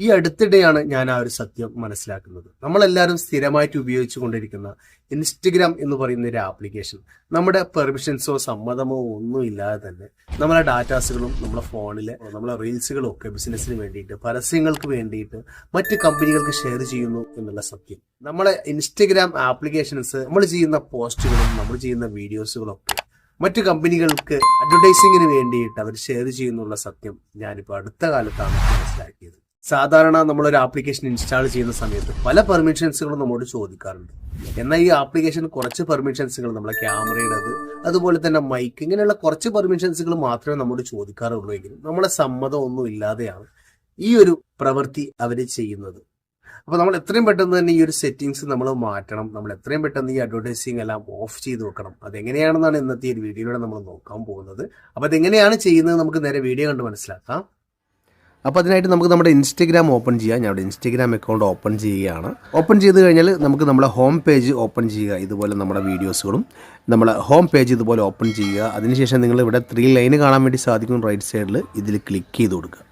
ഈ അടുത്തിടെയാണ് ഞാൻ ആ ഒരു സത്യം മനസ്സിലാക്കുന്നത്. നമ്മളെല്ലാവരും സ്ഥിരമായിട്ട് ഉപയോഗിച്ചു കൊണ്ടിരിക്കുന്ന ഇൻസ്റ്റഗ്രാം എന്ന് പറയുന്ന ഒരു ആപ്ലിക്കേഷൻ നമ്മുടെ പെർമിഷൻസോ സമ്മതമോ ഒന്നും ഇല്ലാതെ തന്നെ നമ്മളെ ഡാറ്റാസുകളും നമ്മളെ ഫോണിലെ നമ്മളെ റീൽസുകളും ഒക്കെ ബിസിനസ്സിന് വേണ്ടിയിട്ട് പരസ്യങ്ങൾക്ക് വേണ്ടിയിട്ട് മറ്റ് കമ്പനികൾക്ക് ഷെയർ ചെയ്യുന്നു എന്നുള്ള സത്യം. നമ്മളെ ഇൻസ്റ്റഗ്രാം ആപ്ലിക്കേഷൻസ് നമ്മൾ ചെയ്യുന്ന പോസ്റ്റുകളും നമ്മൾ ചെയ്യുന്ന വീഡിയോസുകളും ഒക്കെ മറ്റു കമ്പനികൾക്ക് അഡ്വർടൈസിങ്ങിന് വേണ്ടിയിട്ട് അവർ ഷെയർ ചെയ്യുന്നുള്ള സത്യം ഞാനിപ്പോൾ അടുത്ത കാലത്താണ് മനസ്സിലാക്കിയത്. സാധാരണ നമ്മളൊരു ആപ്ലിക്കേഷൻ ഇൻസ്റ്റാൾ ചെയ്യുന്ന സമയത്ത് പല പെർമിഷൻസുകളും നമ്മോട് ചോദിക്കാറുണ്ട്. എന്നാൽ ഈ ആപ്ലിക്കേഷൻ കുറച്ച് പെർമിഷൻസുകൾ നമ്മളെ ക്യാമറയുടേത് അതുപോലെ തന്നെ മൈക്ക് ഇങ്ങനെയുള്ള കുറച്ച് പെർമിഷൻസുകൾ മാത്രമേ നമ്മോട് ചോദിക്കാറുള്ളൂ എങ്കിലും നമ്മളെ സമ്മതം ഒന്നും ഇല്ലാതെയാണ് ഈ ഒരു പ്രവൃത്തി അവർ ചെയ്യുന്നത്. അപ്പോൾ നമ്മൾ എത്രയും പെട്ടെന്ന് തന്നെ ഈ ഒരു സെറ്റിങ്സ് നമ്മൾ മാറ്റണം. നമ്മൾ എത്രയും പെട്ടെന്ന് ഈ അഡ്വർടൈസിങ് എല്ലാം ഓഫ് ചെയ്ത് വെക്കണം. അതെങ്ങനെയാണെന്നാണ് ഇന്നത്തെ ഈ വീഡിയോയിലൂടെ നമ്മൾ നോക്കാൻ പോകുന്നത്. അപ്പോൾ അതെങ്ങനെയാണ് ചെയ്യുന്നത് നമുക്ക് നേരെ വീഡിയോ കണ്ട് മനസ്സിലാക്കാം. അപ്പോൾ അതിനായിട്ട് നമുക്ക് നമ്മുടെ ഇൻസ്റ്റഗ്രാം ഓപ്പൺ ചെയ്യാം. ഇവിടെ ഇൻസ്റ്റഗ്രാം അക്കൗണ്ട് ഓപ്പൺ ചെയ്യുകയാണ്. ഓപ്പൺ ചെയ്ത് കഴിഞ്ഞാൽ നമുക്ക് നമ്മുടെ ഹോം പേജ് ഓപ്പൺ ചെയ്യുക. ഇതുപോലെ നമ്മുടെ വീഡിയോസുകളും നമ്മുടെ ഹോം പേജ് ഇതുപോലെ ഓപ്പൺ ചെയ്യുക. അതിനുശേഷം നിങ്ങൾ ഇവിടെ ത്രീ ലൈന് കാണാൻ വേണ്ടി സാധിക്കും. റൈറ്റ് സൈഡിൽ ഇതിൽ ക്ലിക്ക് ചെയ്ത് കൊടുക്കുക.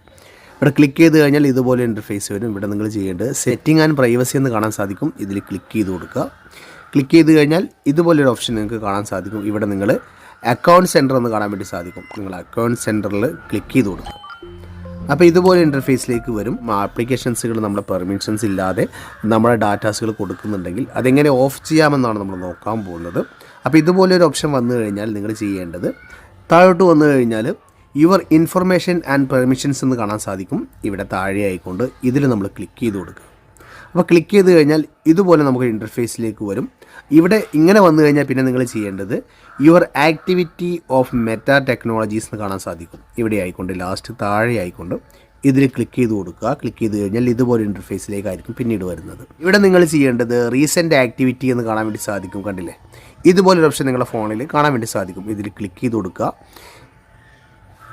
ഇവിടെ ക്ലിക്ക് ചെയ്ത് കഴിഞ്ഞാൽ ഇതുപോലെ ഇന്റർഫേസ് വരും. ഇവിടെ നിങ്ങൾ ചെയ്യേണ്ടത് സെറ്റിംഗ് ആൻഡ് പ്രൈവസി എന്ന് കാണാൻ സാധിക്കും. ഇതിൽ ക്ലിക്ക് ചെയ്ത് കൊടുക്കുക. ക്ലിക്ക് ചെയ്ത് കഴിഞ്ഞാൽ ഇതുപോലൊരു ഓപ്ഷൻ നിങ്ങൾക്ക് കാണാൻ സാധിക്കും. ഇവിടെ നിങ്ങൾ അക്കൗണ്ട് സെന്റർ എന്ന് കാണാൻ വേണ്ടി സാധിക്കും. നിങ്ങൾ അക്കൗണ്ട് സെന്ററിൽ ക്ലിക്ക് ചെയ്ത് കൊടുക്കുക. അപ്പോൾ ഇതുപോലെ ഇന്റർഫേസിലേക്ക് വരും. ആപ്ലിക്കേഷൻസുകൾ നമ്മുടെ പെർമിഷൻസ് ഇല്ലാതെ നമ്മുടെ ഡാറ്റാസുകൾ കൊടുക്കുന്നുണ്ടെങ്കിൽ അതെങ്ങനെ ഓഫ് ചെയ്യാമെന്നാണ് നമ്മൾ നോക്കാൻ പോകുന്നത്. അപ്പോൾ ഇതുപോലൊരു ഓപ്ഷൻ വന്നു കഴിഞ്ഞാൽ നിങ്ങൾ ചെയ്യേണ്ടത് താഴോട്ട് വന്നു കഴിഞ്ഞാൽ യുവർ ഇൻഫർമേഷൻ ആൻഡ് പെർമിഷൻസ് എന്ന് കാണാൻ സാധിക്കും. ഇവിടെ താഴെ ആയിക്കൊണ്ട് ഇതിൽ നമ്മൾ ക്ലിക്ക് ചെയ്ത് കൊടുക്കുക. അപ്പോൾ ക്ലിക്ക് ചെയ്ത് കഴിഞ്ഞാൽ ഇതുപോലെ നമുക്ക് ഇന്റർഫേസിലേക്ക് വരും. ഇവിടെ ഇങ്ങനെ വന്നു കഴിഞ്ഞാൽ പിന്നെ നിങ്ങൾ ചെയ്യേണ്ടത് your activity off meta technologies എന്ന് കാണാൻ സാധിക്കും. ഇവിടെ ആയിക്കൊണ്ട് ലാസ്റ്റ് താഴെ ആയിക്കൊണ്ട് ഇതിൽ ക്ലിക്ക് ചെയ്ത് കൊടുക്കുക. ക്ലിക്ക് ചെയ്ത് കഴിഞ്ഞാൽ ഇതുപോലെ ഇന്റർഫേസിലേക്കായിരിക്കും പിന്നീട് വരുന്നത്. ഇവിടെ നിങ്ങൾ ചെയ്യേണ്ടത് റീസെന്റ് ആക്ടിവിറ്റി എന്ന് കാണാൻ വേണ്ടി സാധിക്കും കണ്ടില്ലേ? ഇതുപോലൊരു ഓപ്ഷൻ നിങ്ങളുടെ ഫോണിൽ കാണാൻ വേണ്ടി സാധിക്കും. ഇതിൽ ക്ലിക്ക് ചെയ്ത് കൊടുക്കുക.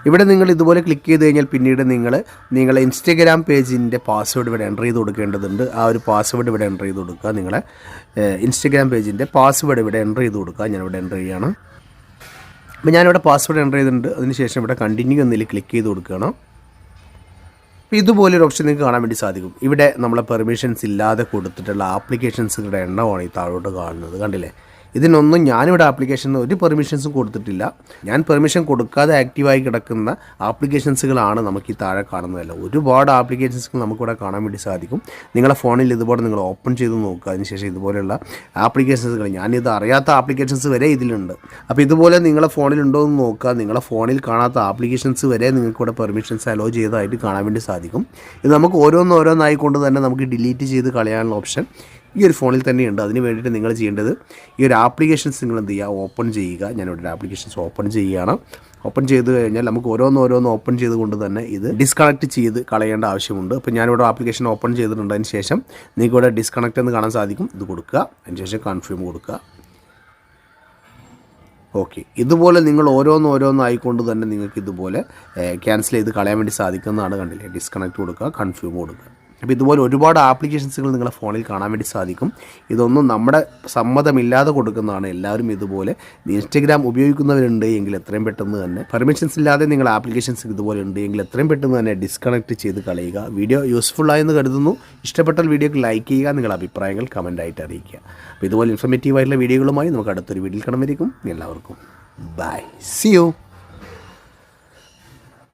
ഇവിടെ നിങ്ങൾ ഇതുപോലെ ക്ലിക്ക് ചെയ്ത് കഴിഞ്ഞാൽ പിന്നീട് നിങ്ങൾ നിങ്ങളെ ഇൻസ്റ്റഗ്രാം പേജിന്റെ പാസ്വേഡ് ഇവിടെ എന്റർ ചെയ്ത് കൊടുക്കേണ്ടതുണ്ട്. ആ ഒരു പാസ്വേഡ് ഇവിടെ എന്റർ ചെയ്ത് കൊടുക്കുക. നിങ്ങളെ ഇൻസ്റ്റഗ്രാം പേജിന്റെ പാസ്വേഡ് ഇവിടെ എന്റർ ചെയ്ത് കൊടുക്കുക. ഞാനിവിടെ എന്റർ ചെയ്യുകയാണ് അപ്പോൾ ഞാനിവിടെ പാസ്വേഡ് എന്റർ ചെയ്തിട്ടുണ്ട്. അതിനുശേഷം ഇവിടെ കണ്ടിന്യൂ എന്നതിൽ ക്ലിക്ക് ചെയ്ത് കൊടുക്കുകയാണ്. അപ്പോൾ ഇതുപോലൊരു ഓപ്ഷൻ നിങ്ങൾക്ക് കാണാൻ വേണ്ടി സാധിക്കും. ഇവിടെ നമ്മളെ പെർമിഷൻസ് ഇല്ലാതെ കൊടുത്തിട്ടുള്ള ആപ്ലിക്കേഷൻസുകളുടെ എണ്ണമാണ് ഈ താഴോട്ട് കാണുന്നത്. കണ്ടില്ലേ? ഇതിനൊന്നും ഞാനിവിടെ ആപ്ലിക്കേഷനിൽ ഒരു പെർമിഷൻസും കൊടുത്തിട്ടില്ല. ഞാൻ പെർമിഷൻ കൊടുക്കാതെ ആക്റ്റീവായി കിടക്കുന്ന ആപ്ലിക്കേഷൻസുകളാണ് നമുക്ക് ഈ താഴെ കാണുന്നതല്ല ഒരുപാട് ആപ്ലിക്കേഷൻസുകൾ നമുക്കിവിടെ കാണാൻ വേണ്ടി സാധിക്കും. നിങ്ങളുടെ ഫോണിൽ ഇതുപോലെ നിങ്ങൾ ഓപ്പൺ ചെയ്ത് നോക്കുക. അതിനുശേഷം ഇതുപോലെയുള്ള ആപ്ലിക്കേഷൻസുകൾ ഞാനിത് അറിയാത്ത ആപ്ലിക്കേഷൻസ് വരെ ഇതിലുണ്ട്. അപ്പോൾ ഇതുപോലെ നിങ്ങളുടെ ഫോണിലുണ്ടോ എന്ന് നോക്കുക. നിങ്ങളുടെ ഫോണിൽ കാണാത്ത ആപ്ലിക്കേഷൻസ് വരെ നിങ്ങൾക്കിവിടെ പെർമിഷൻസ് അലോ ചെയ്തതായിട്ട് കാണാൻ വേണ്ടി സാധിക്കും. ഇത് നമുക്ക് ഓരോന്നോരോന്നായിക്കൊണ്ട് തന്നെ നമുക്ക് ഡിലീറ്റ് ചെയ്ത് കളയാനുള്ള ഓപ്ഷൻ ഈ ഒരു ഫോണിൽ തന്നെയുണ്ട്. അതിന് വേണ്ടിയിട്ട് നിങ്ങൾ ചെയ്യേണ്ടത് ഈ ഒരു ആപ്ലിക്കേഷൻസ് നിങ്ങൾ എന്ത് ചെയ്യുക ഓപ്പൺ ചെയ്യുക. ഞാനിവിടെ ഒരു ആപ്ലിക്കേഷൻസ് ഓപ്പൺ ചെയ്യുകയാണ്. ഓപ്പൺ ചെയ്ത് കഴിഞ്ഞാൽ നമുക്ക് ഓരോന്ന് ഓരോന്ന് ഓപ്പൺ ചെയ്തുകൊണ്ട് തന്നെ ഇത് ഡിസ്കണക്ട് ചെയ്ത് കളയേണ്ട ആവശ്യമുണ്ട്. അപ്പോൾ ഞാനിവിടെ ആപ്ലിക്കേഷൻ ഓപ്പൺ ചെയ്തിട്ടുണ്ട് അതിന് ശേഷം നിങ്ങൾക്ക് ഇവിടെ ഡിസ്കണക്ട് എന്ന് കാണാൻ സാധിക്കും. ഇത് കൊടുക്കുക. അതിന് ശേഷം കൺഫേം കൊടുക്കുക. ഓക്കെ. ഇതുപോലെ നിങ്ങൾ ഓരോന്ന് ഓരോന്നായിക്കൊണ്ട് തന്നെ നിങ്ങൾക്ക് ഇതുപോലെ ക്യാൻസൽ ചെയ്ത് കളയാൻ വേണ്ടി സാധിക്കുന്നതാണ് കണ്ടില്ലേ? ഡിസ്കണക്ട് കൊടുക്കുക കൺഫേം കൊടുക്കുക. അപ്പോൾ ഇതുപോലെ ഒരുപാട് ആപ്ലിക്കേഷൻസുകൾ നിങ്ങളുടെ ഫോണിൽ കാണാൻ വേണ്ടി സാധിക്കും. ഇതൊന്നും നമ്മുടെ സമ്മതമില്ലാതെ കൊടുക്കുന്നതാണ്. എല്ലാവരും ഇതുപോലെ ഇൻസ്റ്റഗ്രാം ഉപയോഗിക്കുന്നവരുണ്ട് എങ്കിൽ എത്രയും പെട്ടെന്ന് തന്നെ. പെർമിഷൻസ് ഇല്ലാതെ നിങ്ങൾ ആപ്ലിക്കേഷൻസ് ഇതുപോലെ ഉണ്ട് എങ്കിൽ എത്രയും പെട്ടെന്ന് തന്നെ ഡിസ്കണക്ട് ചെയ്ത് കളയുക. വീഡിയോ യൂസ്ഫുൾ ആയെന്ന് കരുതുന്നു. ഇഷ്ടപ്പെട്ടാൽ വീഡിയോക്ക് ലൈക്ക് ചെയ്യുക നിങ്ങളുടെ അഭിപ്രായങ്ങൾ കമന്റായിട്ട് അറിയിക്കുക. അപ്പോൾ ഇതുപോലെ ഇൻഫർമേറ്റീവ് ആയിട്ടുള്ള വീഡിയോകളുമായി നമുക്ക് അടുത്തൊരു വീഡിയോയിൽ കടന്നിരിക്കും. എല്ലാവർക്കും ബൈ സി യു